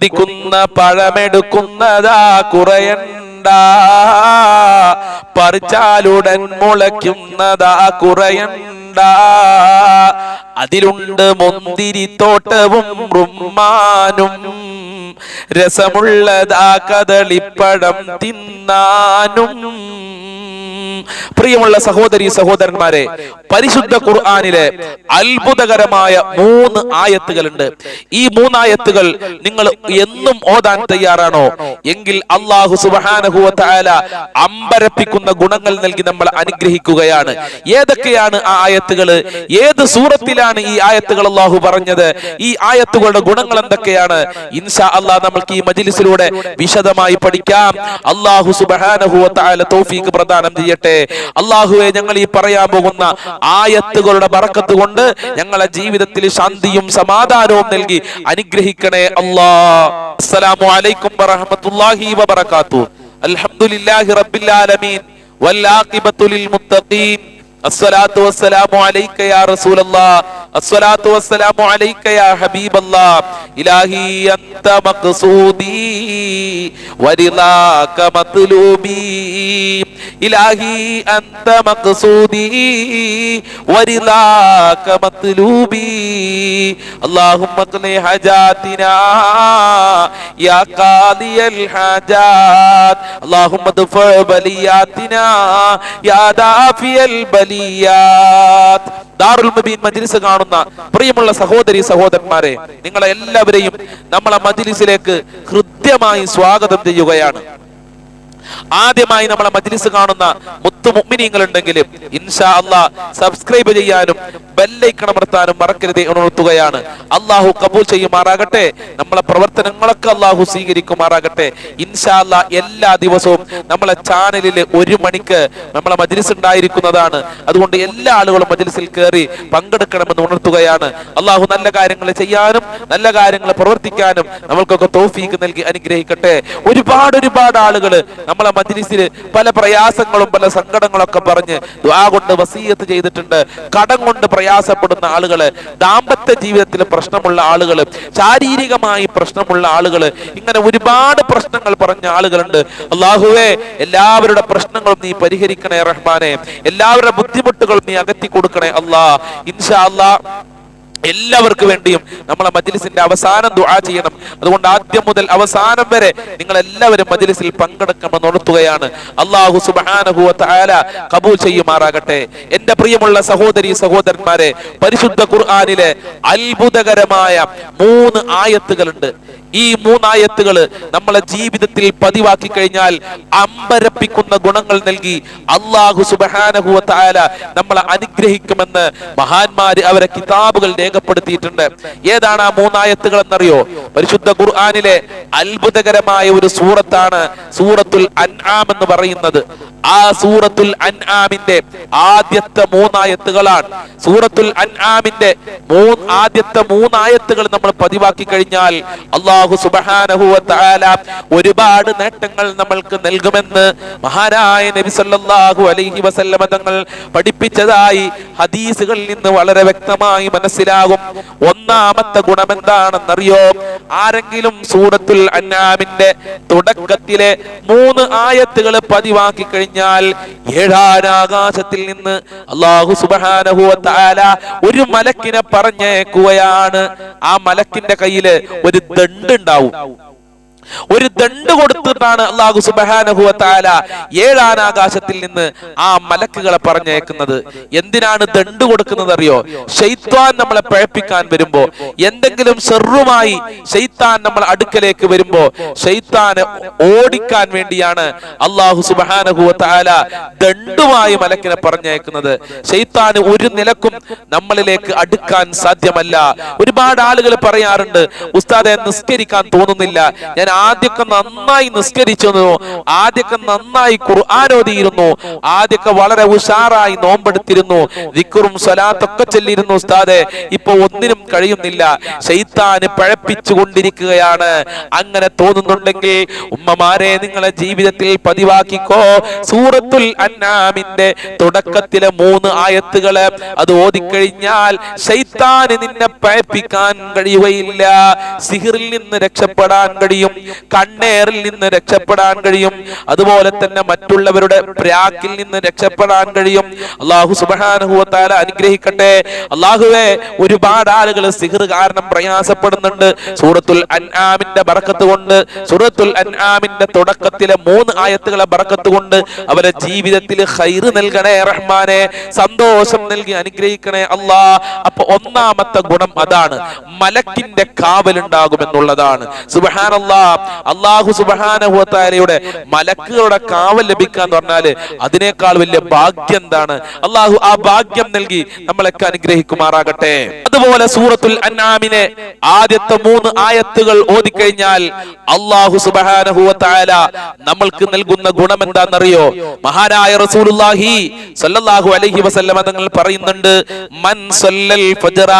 കൊതിക്കുന്ന പഴമെടുക്കുന്നതാ കുറയണ്ട. പറിച്ചാലുടൻ മുളയ്ക്കുന്നതാ കുറയണ്ട. അതിലുണ്ട് മുന്തിരിത്തോട്ടവും റുമാനും രസമുള്ളതാ കദളിപ്പഴം തിന്നാനും. പ്രിയമുള്ള സഹോദരി സഹോദരന്മാരെ പരിശുദ്ധ ഖുർആനിലെ അത്ഭുതകരമായ മൂന്ന് ആയത്തുകളുണ്ട്. ഈ മൂന്നായത്തുകൾ നിങ്ങൾ എന്നും ഓതാൻ തയ്യാറാണോ? എങ്കിൽ അള്ളാഹു സുബാനഹുവ തആല അമ്പരപ്പിക്കുന്ന ഗുണങ്ങൾ നൽകി നമ്മൾ അനുഗ്രഹിക്കുകയാണ്. ഏതൊക്കെയാണ് ആ ആയത്തുകൾ? ഏത് സൂറത്തിലാണ് ഈ ആയത്തുകൾ അള്ളാഹു പറഞ്ഞത്? ഈ ആയത്തുകളുടെ ഗുണങ്ങൾ എന്തൊക്കെയാണ്? ഇൻഷാ അള്ളാഹ് നമ്മൾക്ക് ഈ മജിലിസിലൂടെ വിശദമായി പഠിക്കാം. അള്ളാഹു തോഫീക്ക് തൗഫീഖ് പ്രദാനം ചെയ്യട്ടെ. ചെയ്യട്ടെ അള്ളാഹുവെ ഞങ്ങൾ ഈ പറയാൻ പോകുന്ന ആയത്തുകളുടെ പറക്കത്ത് കൊണ്ട് ഞങ്ങളെ ജീവിതത്തിൽ ശാന്തിയും സമാധാനവും നൽകി അനുഗ്രഹിക്കണേ അള്ളാ. അസ്സലാമു അലൈക്കും വറഹമത്തുല്ലാഹി വബറകാത്തു. അൽഹംദുലില്ലാഹി റബ്ബിൽ ആലമീൻ. വൽ മുത്തഖീൻ. അസ്സലാത്തു വസ്സലാമു അലൈക യാ റസൂലല്ലാഹ് الله الصلاة والسلام عليك يا حبيب الله إلهي أنت مقصودي ورضاك مطلوبي إلهي أنت مقصودي ورضاك مطلوبي اللهم اقضي حاجاتنا يا قاضي الحاجات اللهم ادفع بلياتنا يا دافي البليات ദാറുൽ മബീൻ മജ്ലിസ് കാണുന്ന പ്രിയമുള്ള സഹോദരി സഹോദരന്മാരെ നിങ്ങളെ എല്ലാവരെയും നമ്മളെ മജിലിസിലേക്ക് ഹൃദ്യമായി സ്വാഗതം ചെയ്യുകയാണ്. ആദ്യമായി നമ്മളെ മജ്ലിസ് കാണുന്ന മുത്തു മുഅ്മിനീങ്ങൾ ഉണ്ടെങ്കിലും ഇൻഷാ അള്ളാ സബ്സ്ക്രൈബ് ചെയ്യാനും ബെല്ലൈക്കൺ അമർത്താനും മറക്കരുത് ഉണർത്തുകയാണ്. അള്ളാഹു കബൂൽ ചെയ്യുമാറാകട്ടെ. നമ്മളെ പ്രവർത്തനങ്ങളൊക്കെ അള്ളാഹു സ്വീകരിക്കുമാറാകട്ടെ. ഇൻഷാ അല്ലാ എല്ലാ ദിവസവും നമ്മളെ ചാനലിൽ ഒരു മണിക്ക് നമ്മളെ മജ്ലിസ് ഉണ്ടായിരിക്കുന്നതാണ്. അതുകൊണ്ട് എല്ലാ ആളുകളും മജ്ലിസിൽ കയറി പങ്കെടുക്കണമെന്ന് ഉണർത്തുകയാണ്. അള്ളാഹു നല്ല കാര്യങ്ങൾ ചെയ്യാനും നല്ല കാര്യങ്ങൾ പ്രവർത്തിക്കാനും നമ്മൾക്കൊക്കെ തോഫീക്ക് നൽകി അനുഗ്രഹിക്കട്ടെ. ഒരുപാട് ഒരുപാട് ആളുകൾ നമ്മളെ മജ്ലിസിൽ പല പ്രയാസങ്ങളും പല സങ്കടങ്ങളൊക്കെ പറഞ്ഞ് ദ്വാ കൊണ്ട് വസീയത്ത് ചെയ്തിട്ടുണ്ട്. കടം കൊണ്ട് പ്രയാസപ്പെടുന്ന ആളുകൾ ദാമ്പത്യ ജീവിതത്തിൽ പ്രശ്നമുള്ള ആളുകൾ ശാരീരികമായി പ്രശ്നമുള്ള ആളുകൾ ഇങ്ങനെ ഒരുപാട് പ്രശ്നങ്ങൾ പറഞ്ഞ ആളുകളുണ്ട്. അള്ളാഹുവേ എല്ലാവരുടെ പ്രശ്നങ്ങളും നീ പരിഹരിക്കണേ റഹ്മാനെ. എല്ലാവരുടെ ബുദ്ധിമുട്ടുകളും നീ അകറ്റി കൊടുക്കണേ അള്ളാ ഇൻഷാ അല്ലാ എല്ലാവർക്കും വേണ്ടിയും നമ്മളെ മജ്ലിസിന്റെ അവസാനം ദുആ ചെയ്യണം. അതുകൊണ്ട് ആദ്യം മുതൽ അവസാനം വരെ നിങ്ങൾ എല്ലാവരും മജ്ലിസിൽ പങ്കെടുക്കണമെന്ന് ഓർത്തുകയാണ്. അള്ളാഹു സുബ്ഹാനഹു വ തആല കബൂൽ ചെയ്യുമാറാകട്ടെ. എന്റെ പ്രിയമുള്ള സഹോദരി സഹോദരന്മാരെ പരിശുദ്ധ ഖുർആനിലെ അത്ഭുതകരമായ മൂന്ന് ആയത്തുകളുണ്ട്. ഈ മൂന്നായത്തുകൾ നമ്മളെ ജീവിതത്തിൽ പതിവാക്കി കഴിഞ്ഞാൽ അമ്പരപ്പിക്കുന്ന ഗുണങ്ങൾ നൽകി അള്ളാഹു വ തആല നമ്മളെ അനുഗ്രഹിക്കുമെന്ന് മഹാന്മാര് അവരെ കിതാബുകൾ രേഖപ്പെടുത്തിയിട്ടുണ്ട്. ഏതാണ് ആ മൂന്നായത്തുകൾ എന്നറിയോ പരിശുദ്ധ ഖുർആാനിലെ അത്ഭുതകരമായ ഒരു സൂറത്താണ് സൂറത്തുൽ അൻആം എന്ന് പറയുന്നത്. ആ സൂറത്തുൽ അൻആമിന്റെ ആദ്യത്തെ മൂന്നായത്തുകളാണ്. സൂറത്തുൽ അൻആമിന്റെ മൂന്ന് ആദ്യത്തെ മൂന്നായത്തുകൾ നമ്മൾ പതിവാക്കി കഴിഞ്ഞാൽ അള്ളാഹു സുബ്ഹാനഹു തആല ഒരുപാട് നേട്ടങ്ങൾ നമ്മൾക്ക് നൽകുമെന്ന് മഹാനായ നബി സല്ലല്ലാഹു അലൈഹി വസല്ലമ തങ്ങൾ പഠിപ്പിച്ചതായി ഹദീസുകളിൽ നിന്ന് വളരെ വ്യക്തമായി മനസ്സിലാകും ഒന്നാമത്തെ ഗുണം എന്താണെന്നറിയോ ആരെങ്കിലും സൂറത്തുൽ അന്നാമിന്റെ തുടക്കത്തിലെ മൂന്ന് ആയത്തുകൾ പതിവാക്കി കഴിഞ്ഞാൽ ഏഴാനാകാശത്തിൽ നിന്ന് അള്ളാഹു സുബ്ഹാനഹു വ ഒരു മലക്കിനെ പറഞ്ഞേക്കുകയാണ്. ആ മലക്കിന്റെ കയ്യിൽ ഒരു ദണ്ട് ഉണ്ടാവും ഒരു ദണ്ട് കൊടുത്തിട്ടാണ് അള്ളാഹു സുബാനഹു താല ഏഴാനാകാശത്തിൽ നിന്ന് ആ മലക്കുകളെ പറഞ്ഞേക്കുന്നത് എന്തിനാണ് ദണ്ട് കൊടുക്കുന്നത് അറിയോ? ഷെയ്ത്താൻ നമ്മളെ പഴപ്പിക്കാൻ വരുമ്പോ എന്തെങ്കിലും ഷെറുമായി ഷെയ്ത്താൻ നമ്മൾ അടുക്കലേക്ക് വരുമ്പോ ഷെയ്ത്താനെ ഓടിക്കാൻ വേണ്ടിയാണ് അള്ളാഹു സുബാനഹു താല ദണ്ടുമായി മലക്കിനെ പറഞ്ഞേക്കുന്നത് ഷെയ്ത്താന് ഒരു നിലക്കും നമ്മളിലേക്ക് അടുക്കാൻ സാധ്യമല്ല. ഒരുപാട് ആളുകൾ പറയാറുണ്ട് ഉസ്താദെ നിസ്കരിക്കാൻ തോന്നുന്നില്ല. ഞാൻ ആദ്യമൊക്കെ നന്നായി നിസ്കരിച്ചിരുന്നു. ആദ്യമൊക്കെ നന്നായി ഖുർആാനോദിയിരുന്നു ആദ്യമൊക്കെ വളരെ ഉഷാറായി നോമ്പെടുത്തിരുന്നു. ദിക്കറും സ്വലാത്തൊക്കെ ചെല്ലിയിരുന്നു ഉസ്താദെ. ഇപ്പൊ ഒന്നിനും കഴിയുന്നില്ല. ശൈത്താന് പഴപ്പിച്ചു കൊണ്ടിരിക്കുകയാണ്. അങ്ങനെ തോന്നുന്നുണ്ടെങ്കിൽ ഉമ്മമാരെ നിങ്ങളെ ജീവിതത്തിൽ പതിവാക്കിക്കോ. സൂറത്തുൽ അന്നാമിന്റെ തുടക്കത്തിലെ മൂന്ന് ആയത്തുകൾ അത് ഓതിക്കഴിഞ്ഞാൽ ശൈത്താന് നിന്നെ പഴപ്പിക്കാൻ കഴിയുകയില്ല. സിഹിറിൽ നിന്ന് രക്ഷപ്പെടാൻ കഴിയും. കണ്ണേറിൽ നിന്ന് രക്ഷപ്പെടാൻ കഴിയും. അതുപോലെ തന്നെ മറ്റുള്ളവരുടെ പ്രാക്കിൽ നിന്ന് രക്ഷപ്പെടാൻ കഴിയും. അള്ളാഹു സുബാനുഭവത്താല അനുഗ്രഹിക്കട്ടെ. അള്ളാഹുവെ ഒരുപാട് ആളുകൾ സിഹിർ കാരണം പ്രയാസപ്പെടുന്നുണ്ട്. സൂറത്തുൽ അൻആമിന്റെ ബറക്കത്ത് കൊണ്ട് സൂറത്തുൽ അൻആമിന്റെ തുടക്കത്തിലെ മൂന്ന് ആയത്തുകളെ ബറക്കത്ത് കൊണ്ട് അവരെ ജീവിതത്തിൽ ഹൈറ് നൽകണേ റഹ്മാനെ സന്തോഷം നൽകി അനുഗ്രഹിക്കണേ അല്ലാ അപ്പൊ ഒന്നാമത്തെ ഗുണം അതാണ്. മലക്കിന്റെ കാവലുണ്ടാകുമെന്നുള്ളതാണ് സുബഹാനല്ലാ അള്ളാഹു സുബാനഹുത്താരയുടെ മലക്കുകളുടെ കാവൽ ലഭിക്കുക എന്ന് പറഞ്ഞാൽ അതിനേക്കാൾ വലിയ ഭാഗ്യം എന്താണ്? അള്ളാഹു ആ ഭാഗ്യം നൽകി നമ്മളൊക്കെ അനുഗ്രഹിക്കുമാറാകട്ടെ. അതുപോലെ സൂറത്തുൽ അന്നാമിനെ ആദ്യത്തെ മൂന്ന് ആയത്തുകൾ ഓതിക്കഴിഞ്ഞാൽ അള്ളാഹു സുബാനഹുല നമ്മൾക്ക് നൽകുന്ന ഗുണം എന്താണെന്നറിയോ? മഹാനായ റസൂലുല്ലാഹി സല്ലല്ലാഹു അലൈഹി വസല്ലമ തങ്ങൾ പറയുന്നുണ്ട് മൻ സല്ലൽ ഫജ്റ.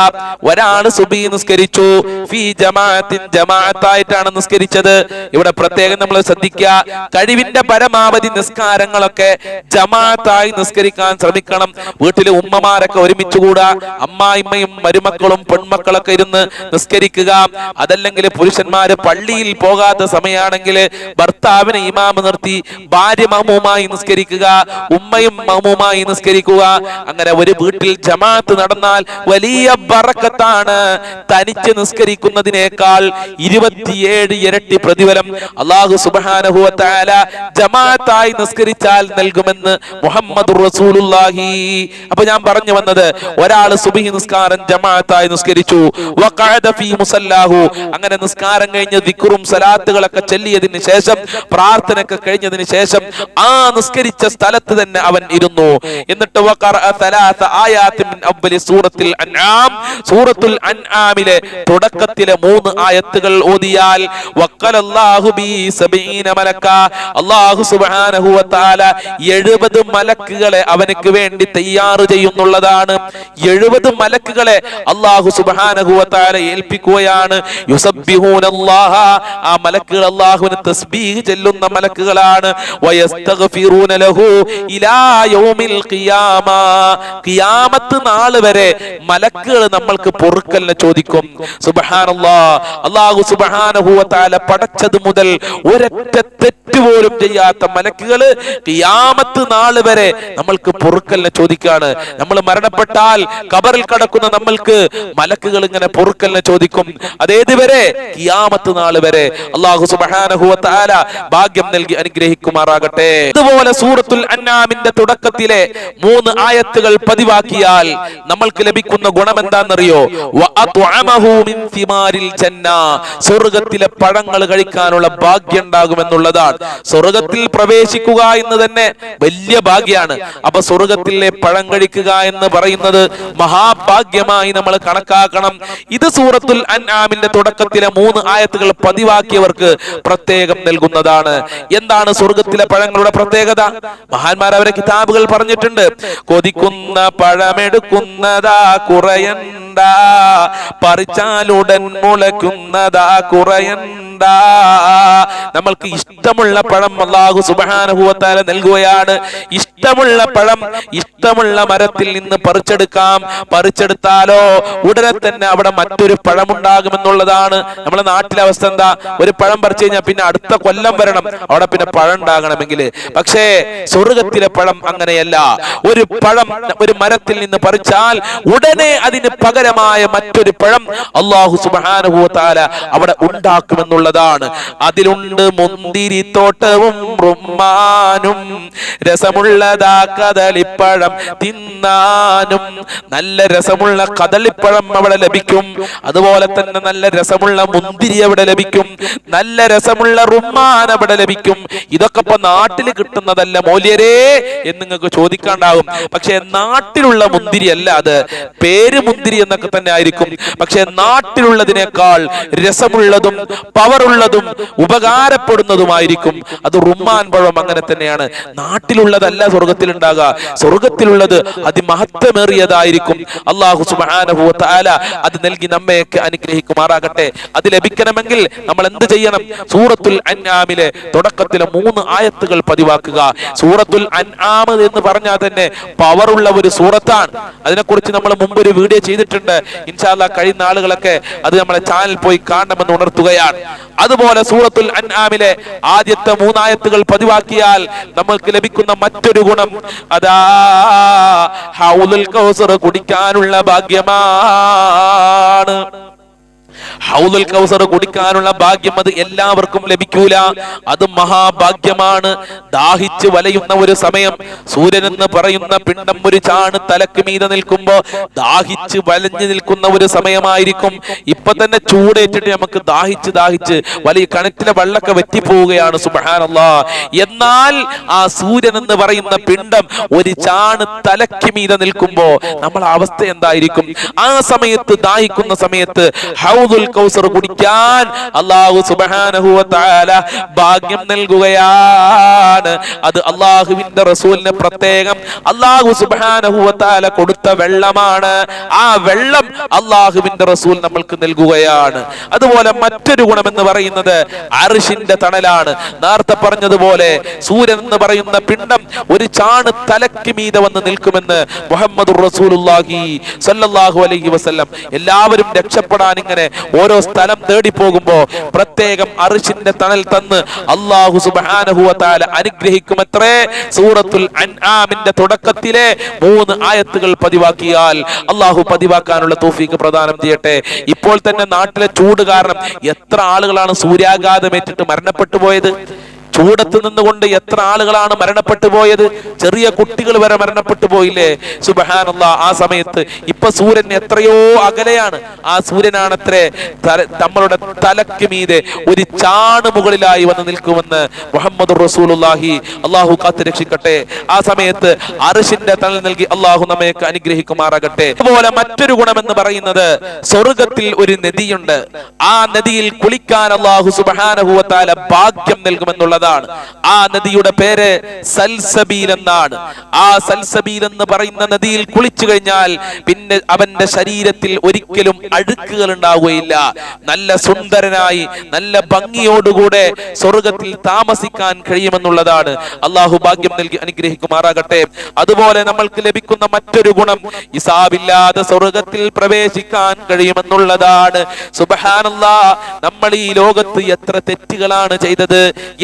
ഒരാൾ സുബഹി നിസ്കരിച്ചു ഫീ ജമാഅത്തിൻ ജമാഅത്തായിട്ടാണ് നിസ്കരിച്ചത്. ഇവിടെ പ്രത്യേകം നമ്മൾ ശ്രദ്ധിക്കുക. കഴിവിന്റെ പരമാവധി നിസ്കാരങ്ങളൊക്കെ ജമാഅത്തായി നിസ്കരിക്കാൻ ശ്രമിക്കണം. വീട്ടിലെ ഉമ്മമാരൊക്കെ ഒരുമിച്ച് കൂടാ അമ്മായിമ്മയും മരുമക്കളും പെൺമക്കളൊക്കെ ഇരുന്ന് നിസ്കരിക്കുക. അതല്ലെങ്കിൽ പുരുഷന്മാര് പള്ളിയിൽ പോകാത്ത സമയമാണെങ്കിൽ ഭർത്താവിനെ ഇമാമ് നിർത്തി ഭാര്യ മാമുമായി നിസ്കരിക്കുക ഉമ്മയും മാമുമായി നിസ്കരിക്കുക. അങ്ങനെ ഒരു വീട്ടിൽ ജമാഅത്ത് നടന്നാൽ വലിയ ബറക്കത്താണ് തനിച്ച് നിസ്കരിക്കുന്നതിനേക്കാൾ ഇരുപത്തിയേഴ് ഇരട്ടി പ്രതിഫലം അള്ളാഹു സുബാനഹുല ജമാഅത്തായി നിസ്കരിച്ചാൽ നൽകുമെന്ന് മുഹമ്മദ് റസൂലുള്ളാഹി. അപ്പൊ ഞാൻ പറഞ്ഞു വന്നത് ഒരാൾ സുബഹി നിസ്കാരം ജമാഅത്തായി നിസ്കരിച്ചു. ഫീ മുസല്ലാഹു. അങ്ങനെ നിസ്കാരം കഴിഞ്ഞ് ദിക്റും സലാത്തുകളൊക്കെ ചൊല്ലിയതിന് ശേഷം പ്രാർത്ഥനയൊക്കെ കഴിഞ്ഞതിന് ശേഷം ആ നിസ്കരിച്ച സ്ഥലത്ത് തന്നെ അവൻ ഇരുന്നു. എന്നിട്ട് സൂറത്തിൽ സൂറത്തുൽ അൻആമിലെ തുടക്കത്തിലെ മൂന്ന് ആയത്തുകൾ ഓതിയാൽ വക്കലല്ലാഹു ബി സബീന മലക്ക. അല്ലാഹു സുബ്ഹാനഹു വ തആല 70 മലക്കുകളെ അവനക്ക് വേണ്ടി തയ്യാറ് ചെയ്യുന്നുള്ളതാണ്. 70 മലക്കുകളെ അള്ളാഹു തആല ഏൽപ്പിക്കുകയാണ്. യുസബ്ബിഹൂനല്ലാഹ. ആ മലക്കുകൾ അല്ലാഹുവിന് തസ്ബീഹ് ചൊല്ലുന്ന മലക്കുകളാണ്. വയസ്തഗ്ഫിറൂന ലഹു ഇലാ യൗമിൽ ഖിയാമ. ഖിയാമത്ത് നാൾ വരെ മലക്കുകൾ നമ്മൾക്ക് പൊറുക്കലിനെ ചോദിക്കും. സുബ്ഹാനല്ലാഹ് അല്ലാഹു സുബ്ഹാനഹു വ തആല പടച്ചത് മുതൽ ഒരൊറ്റ തെറ്റ് പോലും ചെയ്യാത്ത മലക്കുകൾ യാമത്ത് നാൾ വരെ നമ്മൾക്ക് പൊറുക്കലിനെ ചോദിക്കാണ്. നമ്മൾ മരണപ്പെട്ടാൽ കബറിൽ കടക്കുന്ന നമ്മൾക്ക് മലക്കുകൾ ഇങ്ങനെ പൊറുക്കലിനെ ചോദിക്കും. അതേത് വരെ? ഖിയാമത്ത് നാൾ വരെ. അള്ളാഹു സുബ്ഹാനഹു വ ഭാഗ്യം നൽകി അനുഗ്രഹിക്കുമാറാകട്ടെ. അതുപോലെ സൂറത്തുൽ അന്നാമിന്റെ തുടക്കത്തിലെ മൂന്ന് ആയത്തുകൾ പതിവാക്കിയാൽ നമ്മൾക്ക് ലഭിക്കുന്ന ഗുണം എന്താണെന്നറിയോ? വഅത്അമഹു മിൻ കഴിക്കാനുള്ള ഭാഗ്യം ഉണ്ടാകുമെന്നുള്ളതാണ് സ്വർഗത്തിൽ പ്രവേശിക്കുക എന്ന് തന്നെ വലിയ ഭാഗ്യമാണ്. അപ്പൊ സ്വർഗത്തിലെ പഴം കഴിക്കുക എന്ന് പറയുന്നത് മഹാഭാഗ്യമായി നമ്മൾ കണക്കാക്കണം. ഇത് സൂറത്തുൽ അൻആമിന്റെ തുടക്കത്തിലെ മൂന്ന് ആയത്തുകൾ പതിവാക്കിയവർക്ക് പ്രത്യേകം നൽകുന്നതാണ്. എന്താണ് സ്വർഗത്തിലെ പഴങ്ങളുടെ പ്രത്യേകത? മഹാന്മാർ അവരെ കിതാബുകൾ പറഞ്ഞിട്ടുണ്ട്. കൊതിക്കുന്ന പഴമെടുക്കുന്നതാ കുറയണ്ട. പറിച്ചാലുടൻ മുളയ്ക്കുന്നതാ കുറയണ്ട. നമ്മൾക്ക് ഇഷ്ടമുള്ള പഴം അള്ളാഹു സുബാനുഭവത്താല നൽകുകയാണ്. ഇഷ്ടമുള്ള പഴം ഇഷ്ടമുള്ള മരത്തിൽ നിന്ന് പറിച്ചെടുക്കാം. പറിച്ചെടുത്താലോ ഉടനെ തന്നെ അവിടെ മറ്റൊരു പഴം ഉണ്ടാകുമെന്നുള്ളതാണ് നമ്മുടെ നാട്ടിലെ അവസ്ഥ എന്താ? ഒരു പഴം പറിച്ചു കഴിഞ്ഞാൽ പിന്നെ അടുത്ത കൊല്ലം വരണം. അവിടെ പിന്നെ പഴം ഉണ്ടാകണമെങ്കിൽ പക്ഷേ സ്വർഗത്തിലെ പഴം അങ്ങനെയല്ല. ഒരു പഴം ഒരു മരത്തിൽ നിന്ന് പറിച്ചാൽ ഉടനെ അതിന് പകരമായ മറ്റൊരു പഴം അള്ളാഹു സുബാനുഭവത്താല അവിടെ ഉണ്ടാക്കുമെന്നുള്ളതാണ് അതിലുണ്ട് മുന്തിരി തോട്ടവും റുമ്മാനും രസമുള്ളതാ കദളിപ്പഴം തിന്നാനും. നല്ല രസമുള്ള കദളിപ്പഴം അവിടെ ലഭിക്കും. അതുപോലെ തന്നെ നല്ല രസമുള്ള മുന്തിരി അവിടെ ലഭിക്കും. നല്ല രസമുള്ള റുമാൻ അവിടെ ലഭിക്കും. ഇതൊക്കെ ഇപ്പൊ നാട്ടിൽ കിട്ടുന്നതല്ല മൂല്യരേ എന്ന് നിങ്ങൾക്ക് ചോദിക്കാണ്ടാവും. പക്ഷെ നാട്ടിലുള്ള മുന്തിരി അല്ല അത്. പേര് മുന്തിരി എന്നൊക്കെ തന്നെ ആയിരിക്കും. പക്ഷെ നാട്ടിലുള്ളതിനേക്കാൾ രസമുള്ളതും പവർ പവറുള്ളതും ഉപകാരപ്പെടുന്നതുമായിരിക്കും. അത് റുമ്മാൻ പഴം അങ്ങനെ തന്നെയാണ്. നാട്ടിലുള്ളതല്ല സ്വർഗത്തിൽ ഉണ്ടാകുക സ്വർഗത്തിലുള്ളത് അതിമഹത്വമേറിയതായിരിക്കും. അള്ളാഹു സുബ്ഹാനഹു വ അത് നൽകി നമ്മയൊക്കെ അനുഗ്രഹിക്കുമാറാകട്ടെ. അത് ലഭിക്കണമെങ്കിൽ നമ്മൾ എന്ത് ചെയ്യണം? സൂറത്തുൽ അൻആമിലെ തുടക്കത്തിലെ മൂന്ന് ആയത്തുകൾ പതിവാക്കുക. സൂറത്തുൽ അൻആം എന്ന് പറഞ്ഞാൽ തന്നെ പവറുള്ള ഒരു സൂറത്താണ്. അതിനെക്കുറിച്ച് നമ്മൾ മുമ്പ് ഒരു വീഡിയോ ചെയ്തിട്ടുണ്ട്. ഇൻഷാല്ല കഴിയുന്ന ആളുകളൊക്കെ അത് നമ്മളെ ചാനൽ പോയി കാണണമെന്ന് ഉണർത്തുകയാണ്. അതുപോലെ സൂറത്തുൽ അൻആമിലെ ആദ്യത്തെ മൂന്നായത്തുകൾ പതിവാക്കിയാൽ നമ്മൾക്ക് ലഭിക്കുന്ന മറ്റൊരു ഗുണം. അതാ ഹൗലുൽ കൗസർ കുടിക്കാനുള്ള ഭാഗ്യമാണ്. ഹൗദുൽ കൗസർ കുടിക്കാനുള്ള ഭാഗ്യം അത് എല്ലാവർക്കും ലഭിക്കൂല. അത് മഹാഭാഗ്യമാണ്. ദാഹിച്ച് വലയുന്ന ഒരു സമയം സൂര്യൻ എന്ന് പറയുന്ന പിണ്ടം ഒരു ചാണ് തലക്ക് മീതെ നിൽക്കുമ്പോ ദാഹിച്ച് വലഞ്ഞു നിൽക്കുന്ന ഒരു സമയമായിരിക്കും. ഇപ്പൊ തന്നെ ചൂടേറ്റിട്ട് നമുക്ക് ദാഹിച്ച് ദാഹിച്ച് വലിയ കണറ്റിലെ വെള്ളമൊക്കെ വെറ്റിപ്പോവുകയാണ് സുബഹാനല്ല. എന്നാൽ ആ സൂര്യൻ എന്ന് പറയുന്ന പിണ്ടം ഒരു ചാണ് തലക്ക് മീതെ നിൽക്കുമ്പോ നമ്മളെ അവസ്ഥ എന്തായിരിക്കും? ആ സമയത്ത് ദാഹിക്കുന്ന സമയത്ത് ഹൗദുൽ കൗസർ കുടിക്കാൻ അള്ളാഹു തആല ഭാഗ്യം നൽകുകയാണ്. അത് അള്ളാഹുവിന്റെ റസൂലിന് പ്രത്യേകം. അള്ളാഹു തആല കൊടുത്ത വെള്ളമാണ്. ആ വെള്ളം അള്ളാഹുവിന്റെ റസൂൽ നമ്മൾക്ക് നൽകുകയാണ്. അതുപോലെ മറ്റൊരു ഗുണം എന്ന് പറയുന്നത് അർഷിന്റെ തണലാണ്. നേരത്തെ പറഞ്ഞതുപോലെ സൂര്യൻ എന്ന് പറയുന്ന പിണ്ടം ഒരു ചാണ് തലക്ക് മീത വന്ന് നിൽക്കുമെന്ന് മുഹമ്മദ് റസൂലുള്ളാഹി സല്ലല്ലാഹു അലൈഹി വസല്ലം എല്ലാവരും രക്ഷപ്പെടാൻ ഇങ്ങനെ ഓരോ സ്ഥലം തേടി പോകുമ്പോ പ്രത്യേകം അറിഷിന്റെ തണൽ തന്ന് അള്ളാഹു തആല അനുഗ്രഹിക്കുമത്രേ. സൂറത്തുൽ അൻആമിന്റെ തുടക്കത്തിലെ മൂന്ന് ആയത്തുകൾ പതിവാക്കിയാൽ അള്ളാഹു പതിവാക്കാനുള്ള തോഫീക്ക് പ്രദാനം ചെയ്യട്ടെ. ഇപ്പോൾ തന്നെ നാട്ടിലെ ചൂട് കാരണം എത്ര ആളുകളാണ് സൂര്യാഘാതമേറ്റിട്ട് മരണപ്പെട്ടു പോയത്? ചൂടത്ത് നിന്നുകൊണ്ട് എത്ര ആളുകളാണ് മരണപ്പെട്ടു പോയത്? ചെറിയ കുട്ടികൾ വരെ മരണപ്പെട്ടു പോയില്ലേ? സുബഹാനുള്ള ആ സമയത്ത്. ഇപ്പൊ സൂര്യൻ എത്രയോ അകലെയാണ്. ആ സൂര്യനാണത്രേ നമ്മളുടെ തലക്ക് മീതെ ഒരു ചാണ് മുകളിലായി വന്ന് നിൽക്കുമെന്ന് മുഹമ്മദ് റസൂലുള്ളാഹി അള്ളാഹു കാത്തു രക്ഷിക്കട്ടെ. ആ സമയത്ത് അറിഷിന്റെ തണൽ നൽകി അള്ളാഹു നമ്മയൊക്കെ അനുഗ്രഹിക്കുമാറാകട്ടെ. അതുപോലെ മറ്റൊരു ഗുണമെന്ന് പറയുന്നത് സ്വർഗത്തിൽ ഒരു നദിയുണ്ട്. ആ നദിയിൽ കുളിക്കാൻ അള്ളാഹു സുബഹാനഹുവത്താല ഭാഗ്യം നൽകുമെന്നുള്ളതാണ് ആ നദിയുടെ പേര് സൽസബീൽ എന്നാണ്. ആ സൽസബീൽ എന്ന് പറയുന്ന നദിയിൽ കുളിച്ചു കഴിഞ്ഞാൽ പിന്നെ അവന്റെ ശരീരത്തിൽ ഒരിക്കലും അഴുക്കുകൾ ഉണ്ടാവുകയില്ല. നല്ല സുന്ദരനായി നല്ല ഭംഗിയോടുകൂടെ സ്വർഗത്തിൽ താമസിക്കാൻ കഴിയുമെന്നുള്ളതാണ്. അള്ളാഹു ഭാഗ്യം നൽകി അനുഗ്രഹിക്കുമാറാകട്ടെ. അതുപോലെ നമ്മൾക്ക് ലഭിക്കുന്ന മറ്റൊരു ഗുണം ഇസാബില്ലാതെ സ്വർഗത്തിൽ പ്രവേശിക്കാൻ കഴിയുമെന്നുള്ളതാണ്. സുബഹാനുള്ള നമ്മൾ ഈ ലോകത്ത് എത്ര തെറ്റുകളാണ് ചെയ്തത്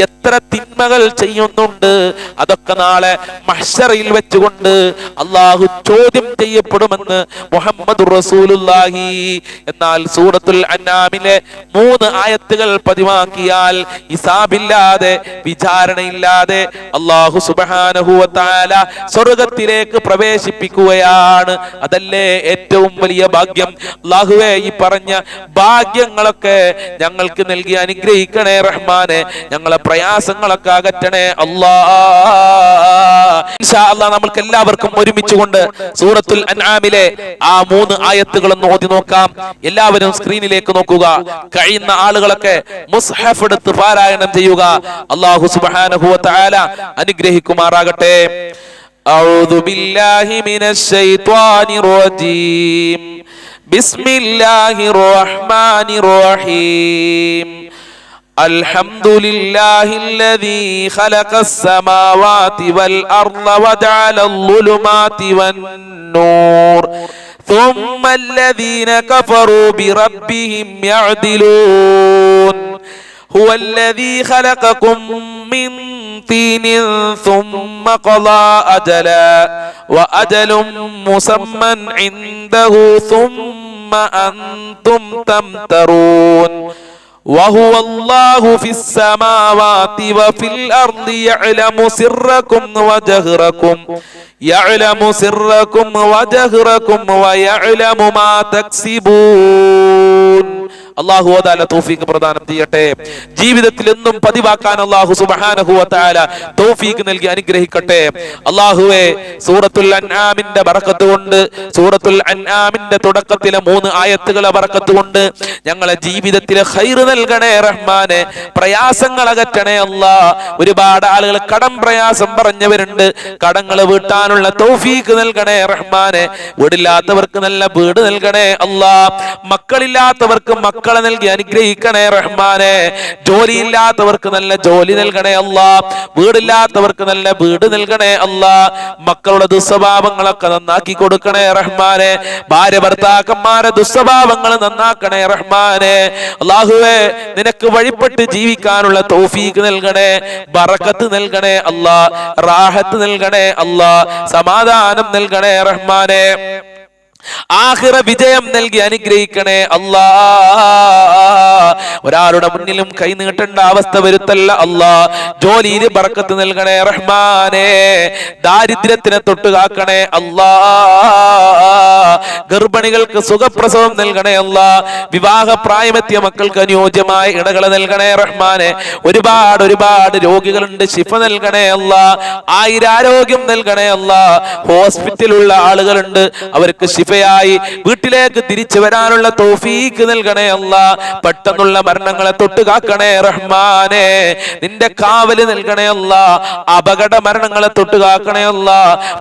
എത്ര തിന്മകൾ ചെയ്യുന്നുണ്ട്. അതൊക്കെ നാളെ മഹ്ഷറയിൽ വെച്ചുകൊണ്ട് അള്ളാഹു ചോദ്യം ചെയ്യപ്പെടുമെന്ന് മുഹമ്മദ് റസൂലുല്ലാഹി എന്നാൽ സൂറത്തുൽ അന്നാമിലെ മൂന്ന് ആയത്തുകൾ പതിവാക്കിയാൽ ഇസാബില്ലാതെ വിചാരണയില്ലാതെ അള്ളാഹു സുബ്ഹാനഹു തആല സ്വർഗത്തിലേക്ക് പ്രവേശിപ്പിക്കുകയാണ്. അതല്ലേ ഏറ്റവും വലിയ ഭാഗ്യം? അള്ളാഹുവേ ഈ പറഞ്ഞ ഭാഗ്യങ്ങളൊക്കെ ഞങ്ങൾക്ക് നൽകി അനുഗ്രഹിക്കണേ റഹ്മാനെ. ഞങ്ങളെ പ്രയാസങ്ങളൊക്കെ അകറ്റണേ അല്ലാ ഇൻഷാ അല്ലാ നമ്മൾക്ക് എല്ലാവർക്കും ഒരുമിച്ച് കൊണ്ട് സൂറത്തുൽ അൻആമിലെ ആ മൂന്ന് ആയത്തുകളൊന്ന് ഓതി നോക്കാം എല്ലാവരും സ്ക്രീനിലേക്ക് നോക്കുക കഴിയുന്ന ആളുകളൊക്കെ മുസ്ഹഫ് എടുത്ത് പാരായണം ചെയ്യുക അള്ളാഹു സുബ്ഹാനഹു വ തആല അനുഗ്രഹിക്കുമാറാകട്ടെ أعوذ بالله من الشيطان الرجيم بسم الله الرحمن الرحيم الحمد لله الذي خلق السماوات والأرض وجعل الظلمات والنور ثم الذين كفروا بربهم يعدلون هو الذي خلقكم من طين ثم قضى أجلا وأجل مسمى عنده ثم أنتم تمترون وهو الله في السماوات وفي الأرض يعلم سركم وجهركم يعلم سركم وجهركم ويعلم ما تكسبون അള്ളാഹു ഓതാല തോഫീക്ക് പ്രദാനം ചെയ്യട്ടെ. ജീവിതത്തിൽ എന്നും പതിവാക്കാൻ അള്ളാഹു സുബഹാനഹു വതആല തൗഫീക്ക് നൽകി അനുഗ്രഹിക്കട്ടെ. അള്ളാഹുവെ സൂറത്തുൽ അൻആമിന്റെ ബറക്കത്ത് കൊണ്ട് സൂറത്തുൽ അൻആമിന്റെ തുടക്കത്തിലെ മൂന്ന് ആയത്തുകളെ ബറക്കത്ത് കൊണ്ട് ഞങ്ങളെ ജീവിതത്തിലെ ഹൈറ് നൽകണേ റഹ്മാനെ. പ്രയാസങ്ങൾ അകറ്റണേ അല്ല. ഒരുപാട് ആളുകൾ കടം പ്രയാസം പറഞ്ഞവരുണ്ട്. കടങ്ങൾ വീട്ടാനുള്ള തൗഫീക്ക് നൽകണേ റഹ്മാനെ. വീടില്ലാത്തവർക്ക് നല്ല വീട് നൽകണേ അല്ലാ. മക്കളില്ലാത്തവർക്ക് മക്കളെ നൽകി അനുഗ്രഹിക്കണേ റഹ്മാനെ. ജോലിയില്ലാത്തവർക്ക് നല്ല ജോലി നൽകണേ അല്ല. വീടില്ലാത്തവർക്ക് നല്ല വീട് നൽകണേ അല്ല. മക്കളുടെ ദുസ്വഭാവങ്ങളൊക്കെ നന്നാക്കി കൊടുക്കണേ റഹ്മാനെ. ഭാര്യ ഭർത്താക്കന്മാരെ ദുസ്വഭാവങ്ങൾ നന്നാക്കണേ റഹ്മാനെ. അള്ളാഹുവേ നിനക്ക് വഴിപ്പെട്ട് ജീവിക്കാനുള്ള തോഫീക്ക് നൽകണേ ബറക്കത്ത് നൽകണേ അല്ലാ. റാഹത്ത് നൽകണേ അല്ലാ. സമാധാനം നൽകണേ റഹ്മാനെ. ആഹിറ വിജയം നൽകി അനുഗ്രഹിക്കണേ അല്ലാ. ഒരാളുടെ മുന്നിലും കൈ നീട്ടേണ്ട അവസ്ഥ വരുത്തല്ല അല്ലാ. ജോലിയിൽ ബർക്കത്ത് നൽകണേ റഹ്മാനെ. ദാരിദ്ര്യത്തിനെ തൊട്ട് കാക്കണേ അല്ലാ. ഗർഭിണികൾക്ക് സുഖപ്രസവം നൽകണേ അല്ലാ. വിവാഹ പ്രായമെത്തിയ മക്കൾക്ക് അനുയോജ്യമായ ഇടകൾ നൽകണേ റഹ്മാനെ. ഒരുപാട് ഒരുപാട് രോഗികളുണ്ട് ശിഫ നൽകണേ അല്ല. ആയിരാരോഗ്യം നൽകണേ അല്ല. ഹോസ്പിറ്റലുള്ള ആളുകളുണ്ട് അവർക്ക് ശിഫയായി വീട്ടിലേക്ക് തിരിച്ചു വരാനുള്ള തോഫീക്ക് നൽകണേ അല്ല. പെട്ടെന്നുള്ള മരണങ്ങളെ തൊട്ട് കാക്കണേ റഹ്മാനെ. നിന്റെ കാവൽ നൽകണേ അല്ല. അപകട മരണങ്ങളെ തൊട്ട് കാക്കണേ അല്ല.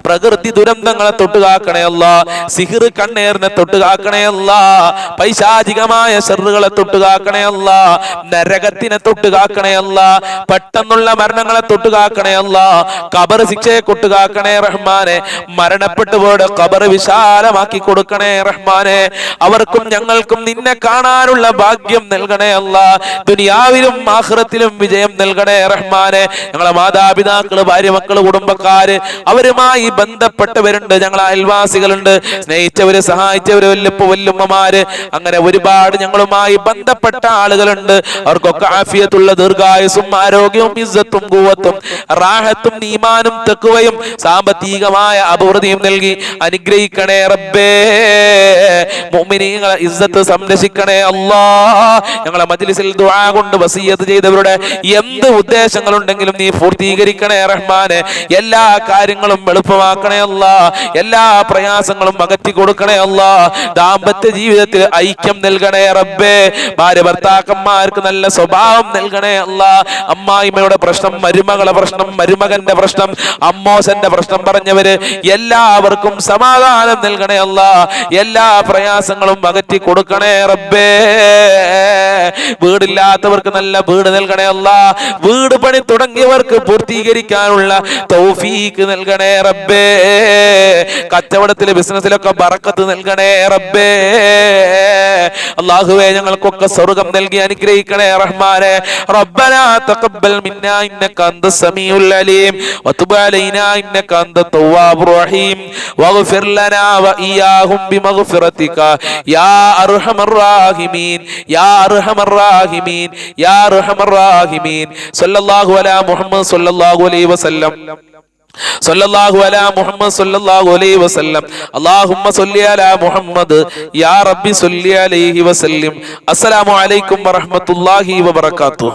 പ്രകൃതി ദുരന്തങ്ങളെ തൊട്ട് കാക്കണേ അല്ല. സിഹിർ കണ്ണേറിനെ തൊട്ട് കാക്കണേ അല്ല. പൈശാചികമായ ഷെറുകളെ തൊട്ട് കാക്കണേ അല്ല. നരകത്തിനെ തൊട്ട് കാക്കണേ അല്ല. പെട്ടെന്നുള്ള മരണങ്ങളെ തൊട്ട് കാക്കണേ അല്ല. കബർ ശിക്ഷയെ കൊട്ടുകാക്കണേ റഹ്മാനെ. മരണപ്പെട്ടു പോയുടെ കബർ വിശാലമാക്കി കൊടുക്കണേ റഹ്മാനെ. അവർക്കും ഞങ്ങൾക്കും നിന്നെ കാണാനുള്ള ഭാഗ്യം നൽകണേ അല്ല. ദുനിയാവിലും ആഹ്റത്തിലും വിജയം നൽകണേ റഹ്മാനെ. ഞങ്ങളെ മാതാപിതാക്കൾ ഭാര്യ മക്കൾ കുടുംബക്കാര് അവരുമായി ബന്ധപ്പെട്ടവരുണ്ട്. ഞങ്ങളെ അയൽവാസികളുണ്ട്. സ്നേഹിച്ചവര് സഹായിച്ചവര് വല്യപ്പ വല്യമ്മമാര്. അങ്ങനെ ഒരുപാട് ഞങ്ങളുമായി ബന്ധപ്പെട്ട ആളുകളുണ്ട്. അവർക്കൊക്കെ ആഫിയത്തുള്ള ദീർഘായുസും ആരോഗ്യവും ഇസ്സത്തും കൂവത്തും റാഹത്തും നീമാനും തെക്കുവയും സാമ്പത്തികമായ അഭിവൃദ്ധിയും നൽകി അനുഗ്രഹിക്കണേ റബ്ബേ. മുഅ്മിനീങ്ങളെ ഇസ്സത്ത് സംരക്ഷിക്കണേ അല്ലാ. ഞങ്ങളെ മജ്ലിസിൽ ദുആ കൊണ്ട് വസീയത്ത് ചെയ്തവരുടെ എന്ത് ഉദ്ദേശങ്ങളുണ്ടെങ്കിലും നീ പൂർത്തീകരിക്കണേ റഹ്മാനെ. എല്ലാ കാര്യങ്ങളും എളുപ്പമാക്കണേ അല്ല. എല്ലാ പ്രയാസങ്ങളും അകറ്റി കൊടുക്കണേ അല്ല. ദാമ്പത്യ ജീവിതത്തിൽ ഐക്യം നൽകണേ റബ്ബേ. ഭാര്യ ഭർത്താക്കന്മാർക്ക് നല്ല സ്വഭാവം നൽകണേ അല്ല. അമ്മായിമ്മയുടെ പ്രശ്നം മരുമകളെ പ്രശ്നം മരുമകന്റെ പ്രശ്നം അമ്മോസന്റെ പ്രശ്നം പറഞ്ഞവര് എല്ലാവർക്കും സമാധാനം നൽകണേ എല്ലാ പ്രയാസങ്ങളും അകറ്റി കൊടുക്കണേ റബ്ബേ. വീടില്ലാത്തവർക്ക് നല്ല വീട് നൽകണേ അല്ല വീട് പണി തുടങ്ങിയവർക്ക് പൂർത്തീകരിക്കാനുള്ള തൗഫീക്ക് നൽകണേ റബ്ബേ. കച്ചവടത്തിലെ ബിസിനസ്സിലൊക്കെ ബറക്കത്ത് നൽകണേ റബ്ബേ. അള്ളാഹുവേ ഞങ്ങൾക്കൊക്കെ സ്വർഗം നൽകി അനുഗ്രഹിക്കണേ റഹ്മാനെ. റബ്ബനാ തഖബ്ബൽ മിന്നാ ഇന്നക അലീം. അലൈനാ ഇന്നക റഹീം. വഗ്ഫിർ ലനാ واياهم بمغفرتك يا ارحم الراحمين يا ارحم الراحمين يا ارحم الراحمين صلى الله على محمد صلى الله عليه وسلم സല്ലല്ലാഹു അലാ മുഹമ്മദ് സല്ലല്ലാഹു അലൈഹി വസല്ലം അല്ലാഹുമ്മ സ്വല്ലി അലാ മുഹമ്മദ് യാ റബ്ബി സ്വല്ലി അലൈഹി വസല്ലം അസ്സലാമു അലൈക്കും വറഹ്മത്തുള്ളാഹി വബറകാതുഹു